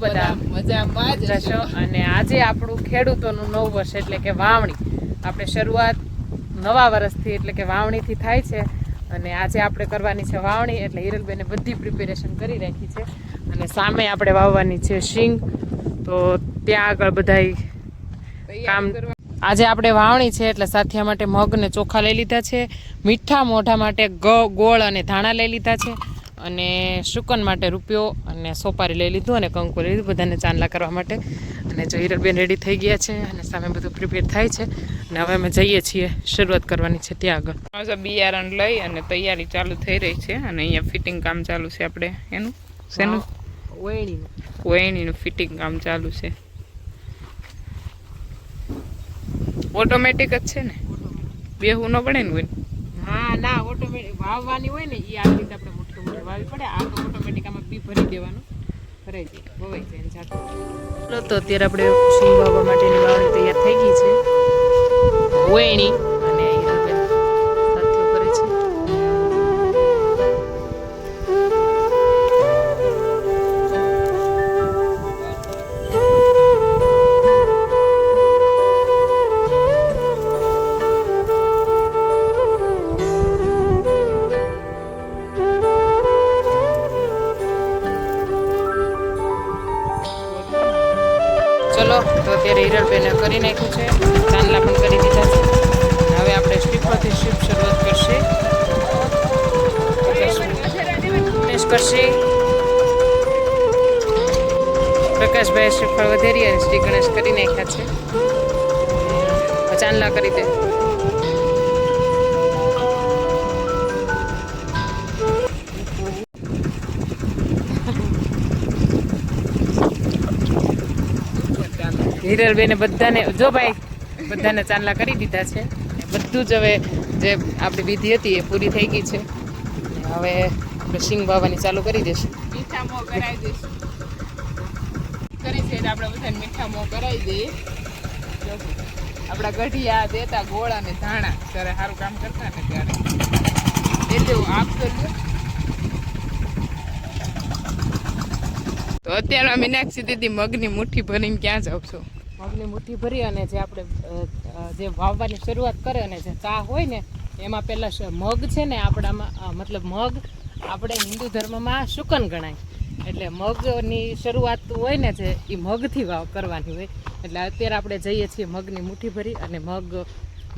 બધા? મજામાં જ જશો? અને આજે આપણું ખેડૂતોનું નવું વર્ષ એટલે કે વાવણી. આપણે શરૂઆત નવા વર્ષથી એટલે કે વાવણીથી થાય છે. અને આજે આપણે કરવાની છે વાવણી એટલે હિરલબેને બધી પ્રિપેરેશન કરી રાખી છે. અને સામે આપણે વાવવાની છે શીંગ. તો ત્યાં આગળ બધાય કામ આજે આપણે વાવણી છે એટલે સાથિયા માટે મગ ને ચોખા લઈ લીધા છે. મીઠા મોઢા માટે ગ ગોળ અને ધાણા લઈ લીધા છે. અને શુકન માટે રૂપિયો અને સોપારી લઈ લીધું અને કંકુ લઈ લીધું બધાને ચાંદલા કરવા માટે. અને જો હિરલબેન રેડી થઈ ગયા છે અને સામે બધું પ્રિપેર થાય છે. અને હવે અમે જઈએ છીએ શરૂઆત કરવાની છે ત્યાં આગળ. બિયારણ લઈ અને તૈયારી ચાલુ થઈ રહી છે અને અહીંયા ફિટિંગ કામ ચાલુ છે આપણે. એનું? શેનું? કોયણીનું કોયણીનું ફિટિંગ કામ ચાલુ છે. ઓટોમેટિક જ છે ને? બેહવું ન પડે ને હા ના ઓટોમેટિક વાવવાની હોય ને એ આ રીતે આપણે વાવી પડે. આ તો ઓટોમેટિક આમાં બી ભરી દેવાનું. ભરાઈ જાય. વવાઈ જાય એની જાતે. તો અત્યારે આપણે સિંગ વાવવા માટેની વાવણી તૈયાર થઈ ગઈ છે. વેણી અત્યારે કરી નાખ્યું છે. ચાંદલા પણ કરી દીધા છે. હવે આપણે સ્ટીપરથી સ્ટીપ શરૂઆત કરશે. કરશે. પ્રકાશભાઈ શ્રીફળ વધેરી અને શ્રી ગણેશ કરી નાખ્યા છે. ચાંદલા કરી દે. હિરલબેને બધાને જો ભાઈ, બધાને ચાંદલા કરી દીધા છે. બધું જ હવે જે આપણી વિધિ હતી એ પૂરી થઈ ગઈ છે. હવે આપણે સિંગ વાવવાની ચાલુ કરી દઈશું મીઠા મોં કરાવી દઈશું. કરી છે આપણે બધાને મીઠા મોં કરાવી દઈએ. આપણા ગઢિયા દેતા ગોળ અને ધાણા. ત્યારે સારું કામ કરતા ને ત્યારે. એ જેવું આપતો. તો અત્યારે મીનાક્ષી દીદી મગની મુઠ્ઠી ભરીને ક્યાં જાવ છો? મગની મુઠ્ઠી ભરી અને જે આપણે જે વાવવાની શરૂઆત કરે અને જે ચા હોય ને, એમાં પહેલાં મગ છે ને આપણામાં મતલબ મગ આપણે હિન્દુ ધર્મમાં શુકન ગણાય. એટલે મગની શરૂઆત હોય ને જે એ મગથી વાવ કરવાની હોય. એટલે અત્યારે આપણે જઈએ છીએ મગની મુઠ્ઠી ભરી અને મગ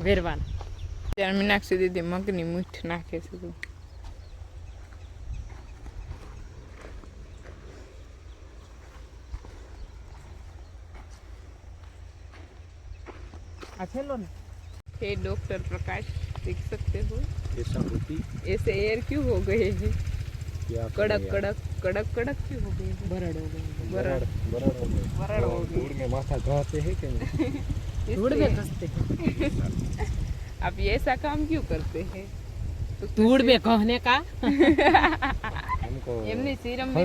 વેરવાના. ત્યાં મીનાક્ષી દીદી મગની મૂઠ નાખે છે अठेलो ना हे डॉक्टर प्रकाश देख सकते हो? ऐसा होती ऐसे एयर क्यों हो गए हैं? कड़क कड़क कड़क कड़क क्यों हो गए बरड़ हो गए बरड़। बरड़ हो गए। बरड़ हो गए। धूड़ में माथा घाते हैं कि नहीं? धूड़ में घसते हैं। आप ये ऐसा काम क्यों करते हैं? तो तो धूड़ में कहने का? हमको सीरम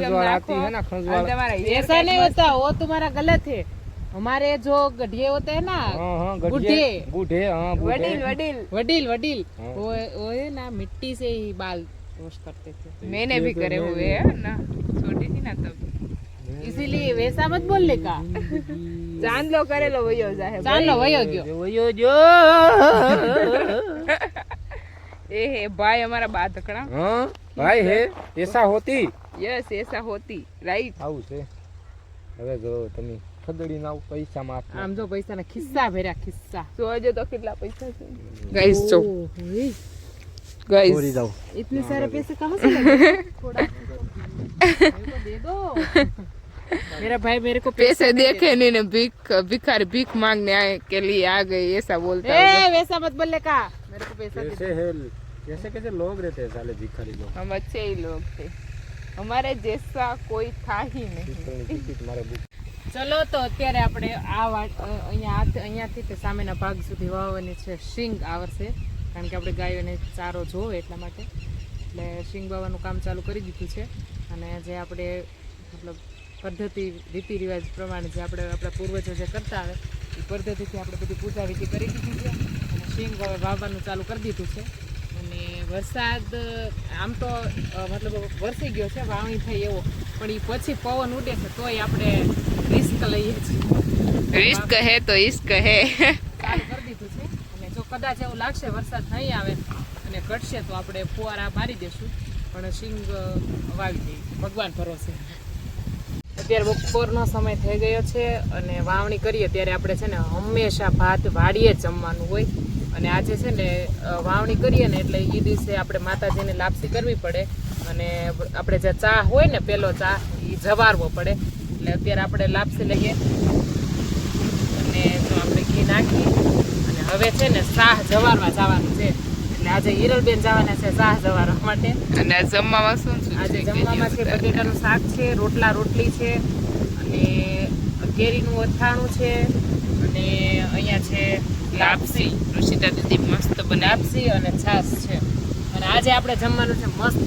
ऐसा नहीं होता वो तुम्हारा गलत है। हमारे जो गड्ढे होते हैं ना हाँ हाँ बूढ़े। गड्ढे बूढ़े हाँ बूढ़े वडील वडील वडील वडील हाँ। वो वो है ना मिट्टी से ही बाल वॉश करते थे मैंने भी तो करे मैं- हुए हैं ना छोटी थी ना तब इसीलिए वैसा मत बोलने का जान लो करे लो वही हो जाए जान लो वही हो गयो जो यो जो ए है भाई हमारा बात अकड़ा हाँ भाई है ऐसा होती यस ऐसा होती राइट આવું છે હવે જો તમે ખદડી ના પૈસા માં આમ જો પૈસા ના ખિસ્સા ભર્યા ખિસ્સા જોજો તો કેટલા પૈસા છે ગાઈસ જો ओए, ગાઈસ જાઓ इतने सारे पैसे कहाँ से लगे थोड़ा मेरे को दे दो मेरा भाई मेरे को पैसे देखे नहीं ने भीख भिखारी भीख मांगने आए के लिए आ गए ऐसा बोलता है ए वैसा मत बोलने का मेरे को पैसा दे कैसे है कैसे कैसे लोग रहते हैं साले भिखारी लोग हम अच्छे ही लोग थे हमारे जैसा कोई था ही नहीं ચલો, તો અત્યારે આપણે આ વાટ અહીંયા અહીંયાથી તે સામેના ભાગ સુધી વાવવાની છે. શિંગ આવશે, કારણ કે આપણે ગાયોને ચારો જોવે એટલા માટે. એટલે શિંગ વાવવાનું કામ ચાલુ કરી દીધું છે. અને જે આપણે, મતલબ, પદ્ધતિ, રીતિ રિવાજ પ્રમાણે જે આપણે આપણા પૂર્વજો જે કરતા આવે, એ પદ્ધતિથી આપણે બધી પૂજા વિધિ કરી દીધી છે. અને શિંગ વાવવાનું ચાલુ કરી દીધું છે. અને વરસાદ, આમ તો મતલબ, વરસી ગયો છે, વાવણી થઈ એવો. પણ એ પછી પવન ઉડે છે તોય આપણે રિસ્ક લઈએ છીએ. રિસ્ક હે તો ઈસ્ક હે. કરી દીધું છે. અને જો કદાચ એવું લાગશે વરસાદ નહીં આવે અને ઘટશે તો આપણે ફુવારા મારી દેશું. પણ સિંગ વાવી દઈએ. ભગવાન ભરોસે. અત્યારે બપોરનો સમય થઈ ગયો છે અને વાવણી કરીએ. ત્યારે આપણે છે ને હંમેશા ભાત વાડીએ જમવાનું હોય. અને આજે છે ને વાવણી કરીએ ને એટલે એ દિવસે આપણે માતાજીને લાપસી કરવી પડે. અને આપણે જે ચા હોય ને પેલો ચા એ જવારવો પડે. એટલે અત્યારે આપણે લાપસી લઈએ. અને જો આપણે ઘી નાખી અને હવે છે ને શાહ જવારવા જવાનું છે. એટલે આજે હિરલબેન જવાના છે શાહ જવારવા માટે. અને જમવામાં શું આજે જમવામાં છે બટેટાનું શાક છે રોટલા રોટલી છે અને કેરીનું અથાણું છે અને અહીંયા છે લાપસી. ઋષિતા દીદી મસ્ત બનાવી. લાપસી અને છાસ છે. અને આજે આપણે જમવાનું છે મસ્ત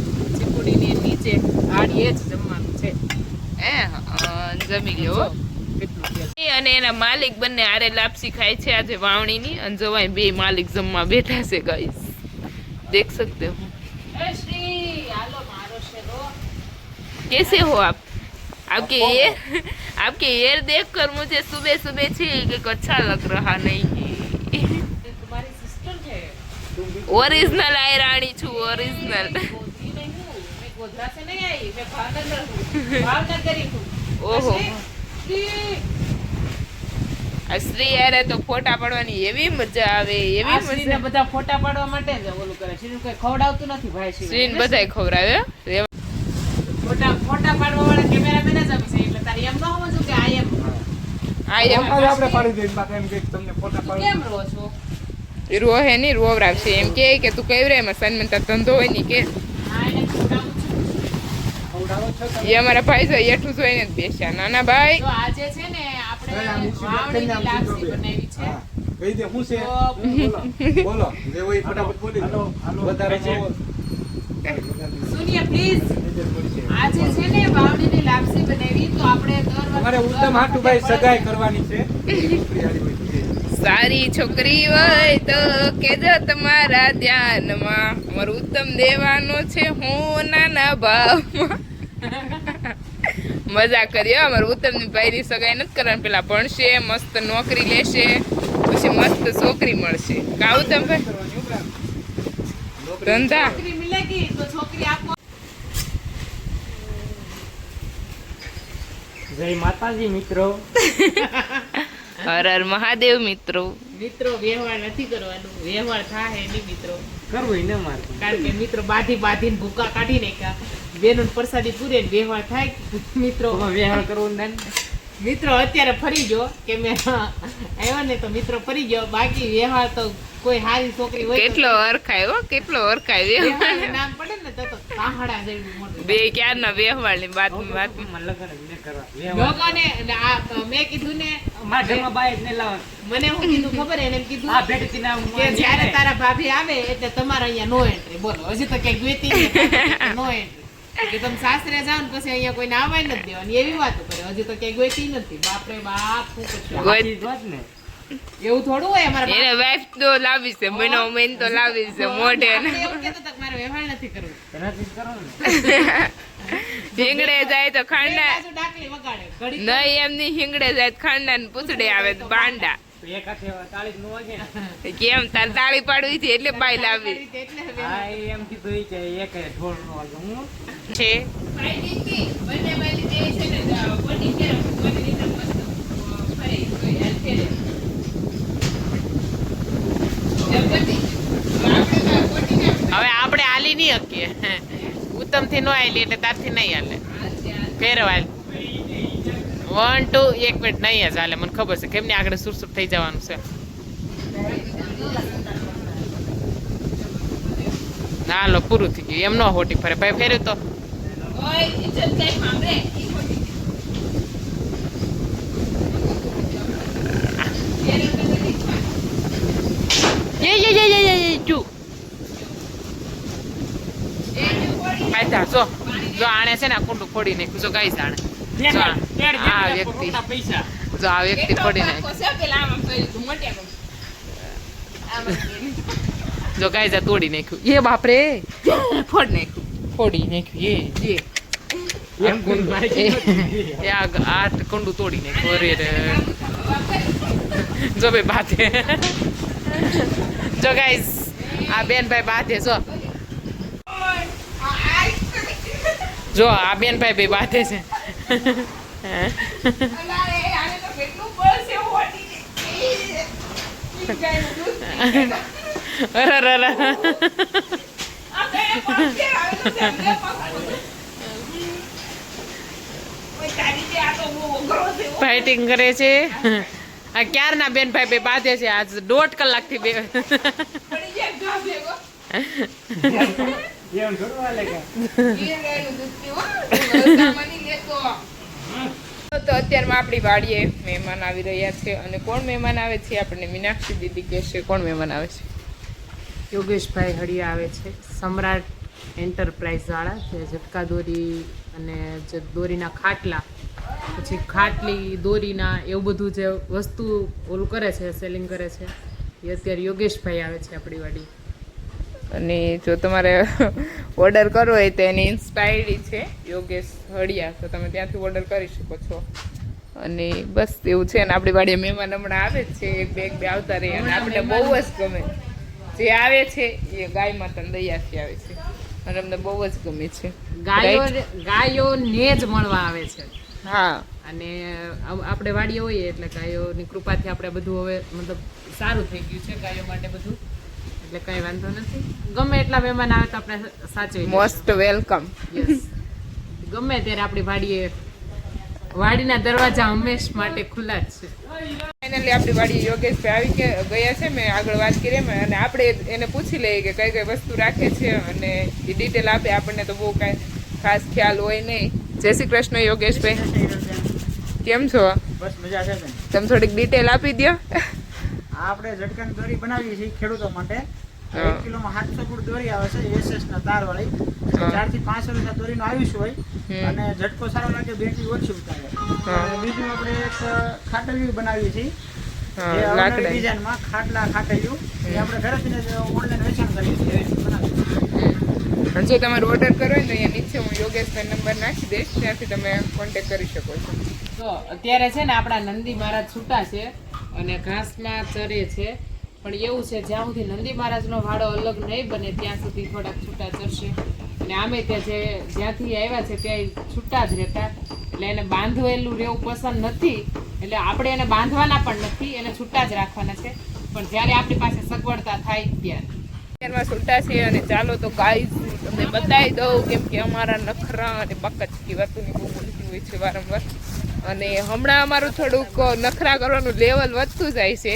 ચીકુડીની નીચે આડીએ જ જમવાનું છે એ અ, જમી લ્યો હો. કેટલું તેલ એ અને એના માલિક બંને આરે લાપસી ખાય છે આજે વાવણીની અને જવાય બે માલિક જમવા બેઠા છે ગાઈસ દેખ सकते हो એ શ્રી હાલો મારો શેરો कैसे हो आप आपके ये आपके हेयर देखकर मुझे सुबह सुबह छी कि अच्छा लग रहा नहीं એ તમારી સિસ્ટર છે ओरिजिनल गोधरा से नहीं आई मैं भावनगर हूँ भावनगरी हूँ ઓહો શ્રી, આ શ્રી યારે તો ફોટા પાડવાની એવી મજા આવે એવી આ શ્રીને મજા બધા ફોટા પાડવા માટે જ ઓલું કરે શ્રીને કોઈ ખવડાવતું નથી ભાઈ શ્રી શ્રીને બધાય ખવડાવે હો. રેવા- ફોટા ફોટા પાડવા વાળા કેમેરામેન જ આપી છે એટલે તારે એમ ન સમજવું કે આ એમ આ એમ ફોટા જ આપણે પાડી દઈએ બાકી એમ કે તમને ફોટા તું પાડી કેમ રહો છો રોહે ની રોવરાવશે એમ કે કે તું કઈ રે એમાં સન્માન તાર ધંધો હોય ની કે એ અમારા ભાઈ જો એઠું જોઈને જ બેસ્યા. નાના ભાઈ. તો આજે છે ને આપણે વાવણીની લાપસી બનાવી છે. કહી દે હું છે? બોલો જે હોય એ ફટાફટ બોલી દો. વધારે હોય. પ્લીઝ આજે છે ને વાવણીની લાપસી બનાવી તો આપણે દર વખતે અમારે ઉત્તમ હાટુભાઈ સગાઈ કરવાની છે. સારી છોકરી હોય તો કેજો તમારા ધ્યાનમાં. અમારું ઉત્તમ દેવાનો છે હું નાના ભાવમાં. મજા કરીએ અમારે ઉત્તરની ઉત્તમની ભાઈ ની સગાઈ નથી કરવાની. પેલા ભણશે મસ્ત નોકરી લેશે પછી મસ્ત છોકરી મળશે. કા ઉત્તમ ભાઈ? ધંધા. છોકરી મિલેગી તો છોકરી આપો. જય માતાજી મિત્રો. હર હર મહાદેવ મિત્રો. મિત્રો વ્યવહાર નથી કરવાનું. વ્યવહાર થાય નહીં મિત્રો. કરવું ને મારે. કારણ કે મિત્રો બાધી બાધીને ભૂકા કાઢી નાખ્યા. બેનો પ્રસાદી પૂરે ને વ્યવહાર થાય મિત્રો તો વ્યવહાર કરવો ને મિત્રો અત્યારે ફરી ગયો કે મેં આવ્યો ને તો મિત્રો ફરી ગયો. બાકી વ્યવહાર તો કોઈ સારી છોકરી હોય કેટલો અરખાય હો કેટલો અરખાય નામ પડે ને તો કાહડા જેવું મોટું બે ક્યારના વ્યવહારની વાત વાત લગ્ન કરવા લોકોને આ મેં કીધું ને મારા ઘરમાં જ નહીં મને હું કીધું ખબર એને એમ કીધું આ કે જ્યારે તારા ભાભી આવે એટલે તમારે અહીંયા નો એન્ટ્રી બોલો હજી તો ક્યાંક વેતી નો એન્ટ્રી કે તમે સાસરે જાઓ ને પછી અહીંયા કોઈને આવવા નથી દેવાની. એવી વાતો કરે. હજી તો ક્યાંય ગોતી નથી. બાપરે બાપ શું કરશું એવું થોડું હોય અમારા એને વાઈફ તો લાવી છે મહિનો મહિને તો લાવી છે મોઢે એવું કહેતા હતા મારે વ્યવહાર નથી કરવો. એનાથી જ કરો ને. હિંગડે જાય તો ખાંડા. બાજુ ડાકલી વગાડે ઘડી નહીં એમની હિંગડે જાય તો ખાંડા ને પૂછડે આવે તો બાંડા. તો ને કેમ તાર તાળી પાડવી છે એટલે બાઈ લાવી. એટલે એમ કીધું કે એક ઢોળ નો વાગે. હું? છે. હવે આપણે આલી નહીં શકીએ. ઉત્તમથી નો આલી એટલે તારથી નહીં હાલે. ફેરવાલ વન ટુ એક મિનિટ નહીં જ હાલે. મને ખબર છે. કેમ ને આગળ સુરસુર થઈ જવાનું છે? ના લો પૂરું થઈ ગયું. એમ ન હોટી ફરે. ભાઈ, ફેર્યું તો? જો જો. આણે છે ને કુંડું ફોડી નાખ્યું જો ગાઈ જાણે. જો આ- આ વ્યક્તિ. જો આ વ્યક્તિ ફોડી નાખ્યું. જો ગાઈ જા તોડી નાખ્યું. એ બાપરે. ફોડ નાખ્યું. ફોડી નાખ્યું એ માહિતી આ તોડી નાખ્યું અરે રે. જો ભાઈ બાથે જો ગાઈસ આ બેન ભાઈ બાથે જો. જો આ બેન ભાઈ ભાઈ બાથે છે અરે. ફાઇટિંગ કરે છે. આ ક્યારના બેન ભાઈ બે બાંધે છે? આજ દોઢ કલાકથી બે. તો અત્યારમાં આપણી વાડીએ મહેમાન આવી રહ્યા છે. અને કોણ મહેમાન આવે છે? આપણને મીનાક્ષી દીદી કહેશે કોણ મહેમાન આવે છે? યોગેશભાઈ હળિયા આવે છે સમ્રાટ એન્ટરપ્રાઇઝવાળા જે ઝટકા દોરી અને જે દોરીના ખાટલા પછી ખાટલી દોરીના એવું બધું જે વસ્તુ ઓલું કરે છે સેલિંગ કરે છે એ અત્યારે યોગેશભાઈ આવે છે આપણી વાડી. અને જો તમારે ઓર્ડર કરવો હોય તો એની ઇન્સ્પાયર્ડ છે યોગેશ હળિયા તો તમે ત્યાંથી ઓર્ડર કરી શકો છો. અને બસ એવું છે ને આપણી વાડીએ મહેમાન હમણાં આવે જ છે એક બે એક બે આવતા રહે અને આપણને બહુ જ ગમે. જે આવે છે એ ગાય માતા દયાથી આવે છે. અને અમને બહુ જ ગમે છે. ગાયો? ગાયોને જ મળવા આવે છે. હા. અને આપણે વાડીએ હોઈએ એટલે ગાયોની કૃપાથી આપણે બધું હવે મતલબ સારું થઈ ગયું છે ગાયો માટે બધું. એટલે કઈ વાંધો નથી. ગમે એટલા મહેમાન આવે તો આપણે સાચવી મોસ્ટ વેલકમ યસ ગમે ત્યારે આપણી વાડીએ વાડીના દરવાજા હંમેશ માટે ખુલ્લા જ છે. ફાઇનલી આપણી વાડી યોગેશભાઈ આવી કે ગયા છે મેં આગળ વાત કરી એમ અને આપણે એને પૂછી લઈએ કે કઈ કઈ વસ્તુ રાખે છે અને એ ડિટેલ આપે આપણને તો બહુ કાંઈ ખાસ ખ્યાલ હોય નહીં. જય શ્રી કૃષ્ણ યોગેશભાઈ. કેમ છો? બસ મજા છે તમે થોડીક ડિટેલ આપી દો આપણે ઝટકન દોરી બનાવીએ છીએ ખેડૂતો માટે. એક કિલોમાં સાતસો ફૂટ દોરી આવે છે એસએસ ના તાર વાળી ચારથી પાંચ વર્ષના દોરીનું આયુષ હોય અને ઝટકો સારો લાગે બેટરી ઓછી ઉતારે. બીજું આપણે એક બનાવીએ છીએ. ડિઝાઇનમાં ખાટલા ખાટલિયું એ આપણે ઘરેથી ઓનલાઈન વેચાણ કરીએ છીએ અને જો તમારે ઓર્ડર કરવો હોય તો અહીંયા નીચે હું યોગેશભાઈ નંબર નાખી દઈશ ત્યાંથી તમે કોન્ટેક કરી શકો છો. તો અત્યારે છે ને આપણા નંદી મહારાજ છૂટા છે અને ઘાસમાં ચરે છે. પણ એવું છે, જ્યાં સુધી નંદી મહારાજનો વાડો અલગ નહીં બને, ત્યાં સુધી થોડાક છૂટા ચડશે અને આમે તે જે, જ્યાંથી આવ્યા છે ત્યાં છૂટા જ રહેતા. એટલે એને બાંધવેલું રહેવું પસંદ નથી. એટલે આપણે એને બાંધવાના પણ નથી, એને છૂટા જ રાખવાના છે. પણ જ્યારે આપણી પાસે સગવડતા થાય ત્યારે. અત્યારમાં છૂટા છે અને ચાલો તો ગાઈઝ તમને બતાવી દઉં કેમ કે અમારા નખરા અને બકચકી વસ્તુની બહુ બોલતી હોય છે વારંવાર. અને હમણાં અમારું થોડુંક નખરા કરવાનું લેવલ વધતું જાય છે.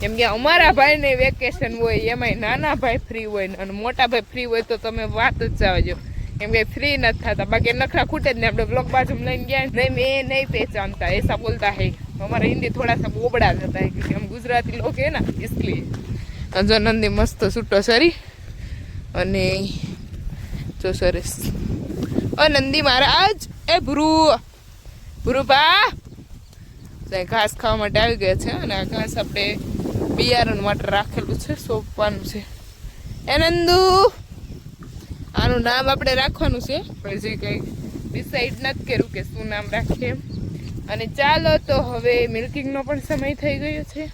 કેમ કે અમારા ભાઈને વેકેશન હોય, એમાંય નાના ભાઈ ફ્રી હોય ને, અને મોટા ભાઈ ફ્રી હોય તો તમે વાત જ જાવજો કેમ કે ફ્રી નથી થતા. બાકી નખરા ખૂટે જ ને, આપણે બ્લોક બાજુ લઈને ગયા નહીં મેં નહીં પહેચાનતા, એસા બોલતા હે. અમારા હિન્દી થોડા સા બોબડા જતા હે, કેમ ગુજરાતી લોકો હે ને ઇસલીએ જો નંદી મસ્ત છૂટો સરી, અને જો સરસ. ઓ નંદી મહારાજ, એ ભ્રુ. ભ્રુભા. ઘાસ ખાવા માટે આવી ગયા છે, અને આ ઘાસ આપણે બિયારણ માટે રાખેલું છે, સોંપવાનું છે. એનંદુ આનું નામ આપણે રાખવાનું છે, પણ જે કંઈ ડિસાઈડ નથી કર્યું કે શું નામ રાખીએ અને ચાલો તો હવે મિલ્કિંગનો પણ સમય થઈ ગયો છે.